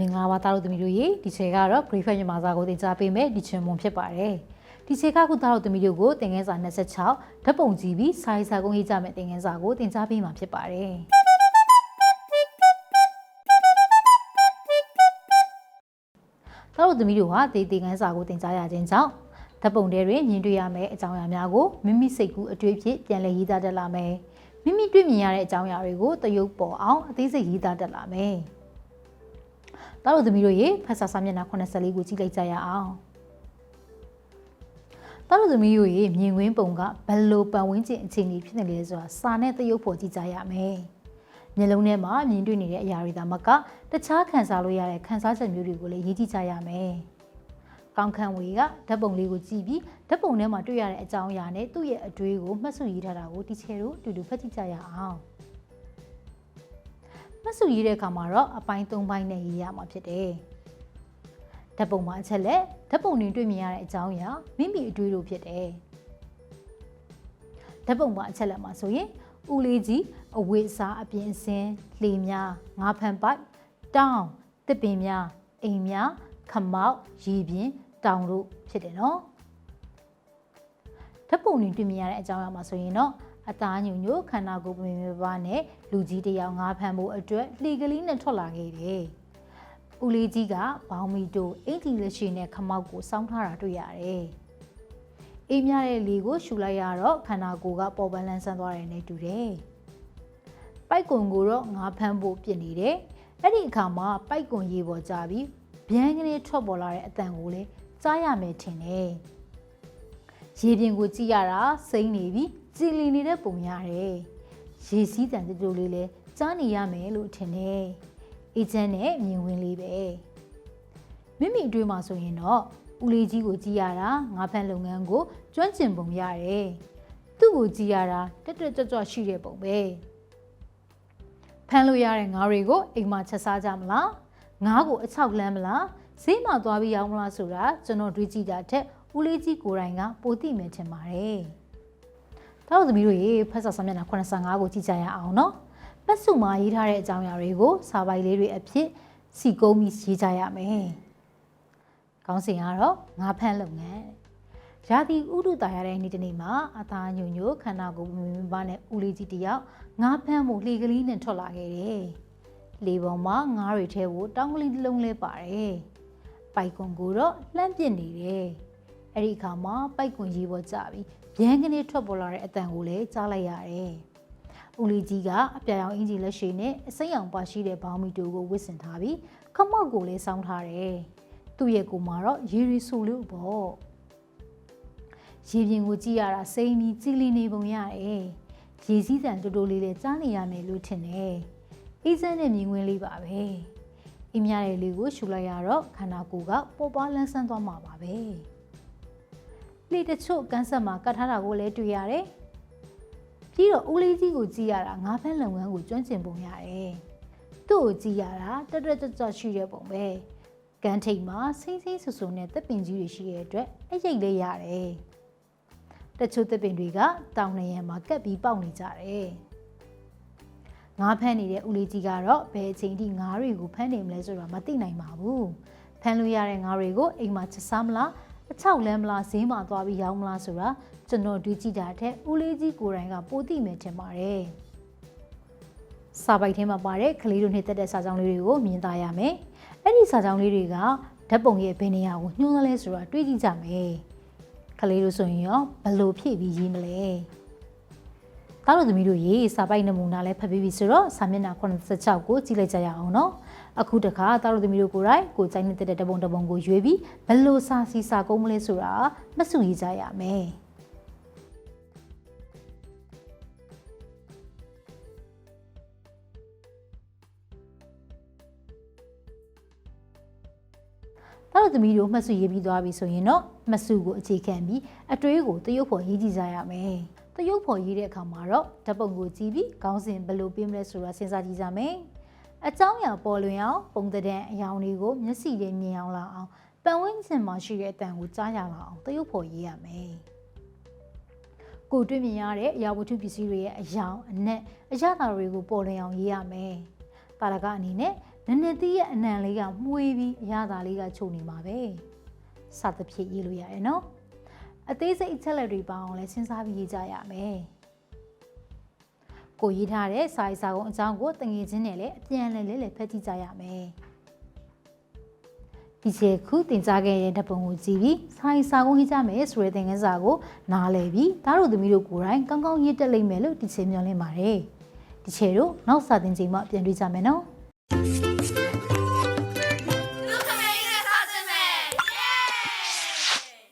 မင်္ဂလာပါသားတို့သမီးတို့ရေဒီချေကတော့ Grade 5မြန်မာစာကိုသင်ကြားပေးမယ်ဒီချင်မွန်ဖြစ်ပါတယ်ဒီချေကခုသားတို့သမီးတို့ကိုသင်ခန်းစာ26ဓာတ်ပုံကြည့်ပြီးစာရေးစာကုန်ရေးကြမယ်သင်ခန်းစာကိုသင်ကြားပေးမှာဖြစ်ပါတယ်သားတို့သမီးတို့ဟာဒီသင်ခန်းစာကိုသင်ကြားရခြင်းကြောင့်ဓာတ်ပုံတွေတွင်မြင်တွေ့ရမယ့်အကြောင်းအရာများကိုမိမိစိတ်ကူးအတွေ့အဖြစ်ပြန်လည်ရေးသားတတ်လာမယ်မိမိတွေ့မြင်ရတဲ့အကြောင်းအရာတွေကိုသရုပ်ပေါ်အောင်အသေးစိတ်ရေးသားတတ်လာမယ်။ တားတို့သမီးတို့ရေဖတ်စာစာမျက်နှာ84ကိုကြည့်လိုက်ကြရအောင်။တားတို့သမီးတို့ရေမြင်ကွင်းပုံကဘယ်လိုပတ်ဝန်းကျင်အခြေအနေဖြစ်နေလဲဆိုတာစာနဲ့သရုပ်ပေါ်ကြည့်ကြရမယ်။မျက်လုံးထဲမှာမြင်တွေ့နေတဲ့အရာတွေဒါမှကတခြားခံစားလို့ရတဲ့ခံစားချက်မျိုးတွေကိုလည်းရေးကြည့်ကြရမယ်။ကောင်းခန့်ဝေကဓာတ်ပုံလေးကိုကြည့်ပြီးဓာတ်ပုံထဲမှာတွေ့ရတဲ့အကြောင်းအရာနဲ့သူ့ရဲ့အတွေးကိုမှတ်စုရေးထားတာကိုတီချယ်တို့အတူတူဖတ်ကြည့်ကြရအောင်။မှ တ်စုရေးတဲ့အခါမှာတော့အပိုင်း၃ပိုင်းနဲ့ရေးရမှာဖြစ်တယ်။ဓာတ်ပုံမှာအချက်လက်ဓာတ်ပုံတွင်တွေ့မြင်ရတဲ့အကြောင်းအရာမိမိအတွေးတို့ဖြစ်တယ်။ဓာတ်ပုံမှာအချက်လက်မှာဆိုရင်ဦးလေးကြီးအဝိစားအပြင်စင်းလှေများငါးဖန်ပိုက်တောင်းတစ်ပင်များအိမ်များခမောက်ရေပြင်းတောင်တို့ဖြစ်တယ်နော်ဓာတ်ပုံတွင်တွေ့မြင်ရတဲ့အကြောင်းအရာမှာဆိုရင်တော့ အသားညူညိုခန္ဓာကိုယ်ပင်ပပနဲ့လူကြီးတယောက်ငါးဖမ်းဖို့အတွက်လှေကလေးနဲ့ထွက်လာခဲ့တယ်။ဦးလေးကြီးကဘောင်းမီတို့အင်တီလက်ရှိနဲ့ခမောက်ကိုစောင်းထားတာတွေ့ရတယ်။အိမ်များတဲ့လေကိုရှူလိုက်ရတော့ခန္ဓာကိုယ်ကပေါ်ပန်းလန်းဆန်းသွားတယ်နဲ့တူတယ်။ပိုက်ကွန်ကိုတော့ငါးဖမ်းဖို့ပြင်နေတယ်။အဲ့ဒီအခါမှာပိုက်ကွန်ရေပေါ်ကြပြီးဗျမ်းကနေထွက်ပေါ်လာတဲ့အတန်ကိုလည်းကြားရမယ်ထင်တယ်။ရေပြင်ကိုကြည့်ရတာစိမ့်နေပြီ ကြည်လင်နေတဲ့ပုံရတယ်။ရေစည်းတန်တူတူလေးလဲကြားနေရမယ်လို့ထင်တယ်။အေဂျင့်နဲ့မြင်ဝင်လေးပဲ။မိမိအတွေ့မှာဆိုရင်တော့ဦးလေးကြီးကိုကြည့်ရတာငါးဖန်လုပ်ငန်းကိုကျွမ်းကျင်ပုံရတယ်။သူ့ကိုကြည့်ရတာတက်တက်ကြွကြွရှိတဲ့ပုံပဲ။ဖမ်းလို့ရတဲ့ငါးတွေကိုအိမ်မှာချက်စားကြမလား။ငါးကိုအချောက်လမ်းမလား။ဈေးမှာသွားပြီးရောင်းမလားဆိုတာကျွန်တော်တွေးကြည့်တာထက်ဦးလေးကြီးကိုယ်တိုင်ကပိုသိမယ်ထင်ပါတယ်။ ဒါတို့သမီးတို့ရေဖတ်စာစာမျက်နှာ85ကိုကြည့်ကြရအောင်နော်။ပတ်စုမှာရေးထားတဲ့အကြောင်းအရာတွေကိုစာပိုက်လေးတွေအဖြစ်စီကုံးပြီးရေးကြရမယ်။ခေါင်းစဉ်ကတော့ငါးဖမ်းလုပ်ငန်း။ရာသီဥတုတာရတဲ့နေ့တစ်နေ့မှာအသားညိုညိုခန္ဓာကိုယ်မင်းမပါနဲ့ဦးလေးကြီးတယောက်ငါးဖမ်းမှုလှေကလေးနဲ့ထွက်လာခဲ့တယ်။လေပေါ်မှာငါးတွေထဲကိုတောင်းကလေးတစ်လုံးလဲပါတယ်။ပိုက်ကွန်ကိုတော့လှမ်းပစ်နေတယ်။အဲ့ဒီအခါမှာပိုက်ကွန်ရေးပေါ်ကြပြီး ဗျန်းကနေထွက်ပေါ်လာတဲ့အတန်ကိုလည်းကြားလိုက်ရတယ်။ဦးလီကြီးကအပြာရောင်အင်ဂျီလက်ရှိနဲ့အစိမ်းရောင်ပါရှိတဲ့ဘောင်းမီတိုကိုဝစ်ဆင်ထားပြီးခမောက်ကိုလည်းစောင်းထားတယ်။သူ့ရဲ့ကိုမှာတော့ရေရီဆူလို့ပေါ့။ရေပြင်ကိုကြည့်ရတာစိမ်းပြီးကြည်လင်နေပုံရတယ်။ရေစည်းတန်တူတူလေးလည်းကြားနေရမယ်လို့ထင်တယ်။အေးစမ်းတဲ့မြင်ကွင်းလေးပါပဲ။အင်းများတဲ့လေးကိုရှူလိုက်ရတော့ခန္ဓာကိုယ်ကပေါ်ပွားလန်းဆန်းသွားမှာပါပဲ။ လှေတချို့ကန်းဆက်မှာကတ်ထားတာကိုလည်းတွေ့ရတယ်။ပြီးတော့ဦးလေးကြီးကိုကြည့်ရတာငါးဖက်လုပ်ငန်းကိုကျွမ်းကျင်ပုံရတယ်။သူ့ကိုကြည့်ရတာတက်တက်ကြွကြွရှိတဲ့ပုံပဲ။ကန်းထိပ်မှာစိမ့်စိမ့်ဆူဆူနဲ့တပ်ပင်ကြီးတွေရှိတဲ့အတွက်အရိပ်လေးရတယ်။တချို့တပ်ပင်တွေကတောင်နေရံမှာကပ်ပြီးပေါက်နေကြတယ်။ငါးဖမ်းနေတဲ့ဦးလေးကြီးကတော့ဘယ်အချိန်ထိငါးတွေကိုဖမ်းနေမလဲဆိုတာမသိနိုင်ပါဘူး။ဖမ်းလို့ရတဲ့ငါးတွေကိုအိမ်မှာချက်စားမလား အချောက်လမ်းမလားဈေးမှာသွားပြီးရောင်းမလားဆိုတာကျွန်တော်တွေးကြည့်တာတဲ့ဦးလေးကြီးကိုယ်တိုင်ကပိုသိမယ်ထင်ပါတယ်။စာပိုက်ထဲမှာပါတဲ့ကလေးတို့နှစ်သက်တဲ့စာကြောင်းလေးတွေကိုမြင်သာရမယ်။အဲ့ဒီစာကြောင်းလေးတွေကဓာတ်ပုံရဲ့ဘယ်နေရာကိုညှိုးသလဲဆိုတာတွေးကြည့်ကြမယ်။ကလေးတို့ဆိုရင်ရောဘယ်လိုဖြည့်ပြီးရေးမလဲ။တားလို့သမီးတို့ရေးစာပိုက်နမူနာလဲဖတ်ပြီးပြီဆိုတော့စာမျက်နှာ86ကိုကြည့်လိုက်ကြရအောင်နော်။ အခုတခါတာတို့သမီးတို့ကိုယ်တိုင်ကိုကြိုက်နေတဲ့တပုံတပုံကိုရွေးပြီးဘလို့စာစီစာကုန်းမလဲဆိုတာမဆူရေးကြရမယ်တာတို့သမီးတို့မှတ်စုရေးပြီးသွားပြီဆိုရင်တော့မှတ်စုကိုအခြေခံပြီးအတွေးကိုတရုပ်ဖော်ရေးကြည့်ကြရမယ်တရုပ်ဖော်ရေးတဲ့အခါမှာတော့ဓာတ်ပုံကိုကြည့်ပြီးခေါင်းစဉ်ဘယ်လိုပြင်မလဲဆိုတာစဉ်းစားကြည့်ကြမယ်။ အကြောင်းအရာပေါ်လွင်အောင်ပုံတဲ့အယောင်တွေကိုမျက်စိနဲ့မြင်အောင်လာအောင်ပန်ဝင်းကျင်မှာရှိတဲ့အတန်ကိုကြားရလာအောင်တရုပ်ဖော်ရေးရမယ်။ကိုတွေ့မြင်ရတဲ့အရာဝတ္ထုပစ္စည်းတွေရဲ့အယောင်အနက်အရသာတွေကိုပေါ်လွင်အောင်ရေးရမယ်။ပါရကအနေနဲ့နနည်းနည်းသေးရဲ့အနံလေးကမှုေးပြီးအရသာလေးကချုပ်နေမှာပဲစသဖြင့်ရေးလို့ရတယ်နော်အသေးစိတ်အချက်လက်တွေပါအောင်လဲစဉ်းစားပြီးရေးကြရမယ် ကိုရေးထားတဲ့စာရေးစာကုန်းအကြောင်းကိုတငယ်ချင်းနဲ့လည်းအပြန်အလှန်လေးလည်းဖတ်ကြည့်ကြရမယ်ဒီချက်ခုတင်ကြားခဲ့တဲ့ဓပုံကိုကြည့်ပြီးစာရေးစာကုန်းရေးကြမယ်ဆိုတဲ့သင်ခန်းစာကိုနားလည်ပြီးသားတို့သမီးတို့ကိုယ်တိုင်ကောင်းကောင်းရေးတက်လိမ့်မယ်လို့ဒီချက်မျှော်လင့်ပါတယ်ဒီချက်တို့နောက်စာသင်ချိန်မှာပြန်တွေ့ကြမယ်နော်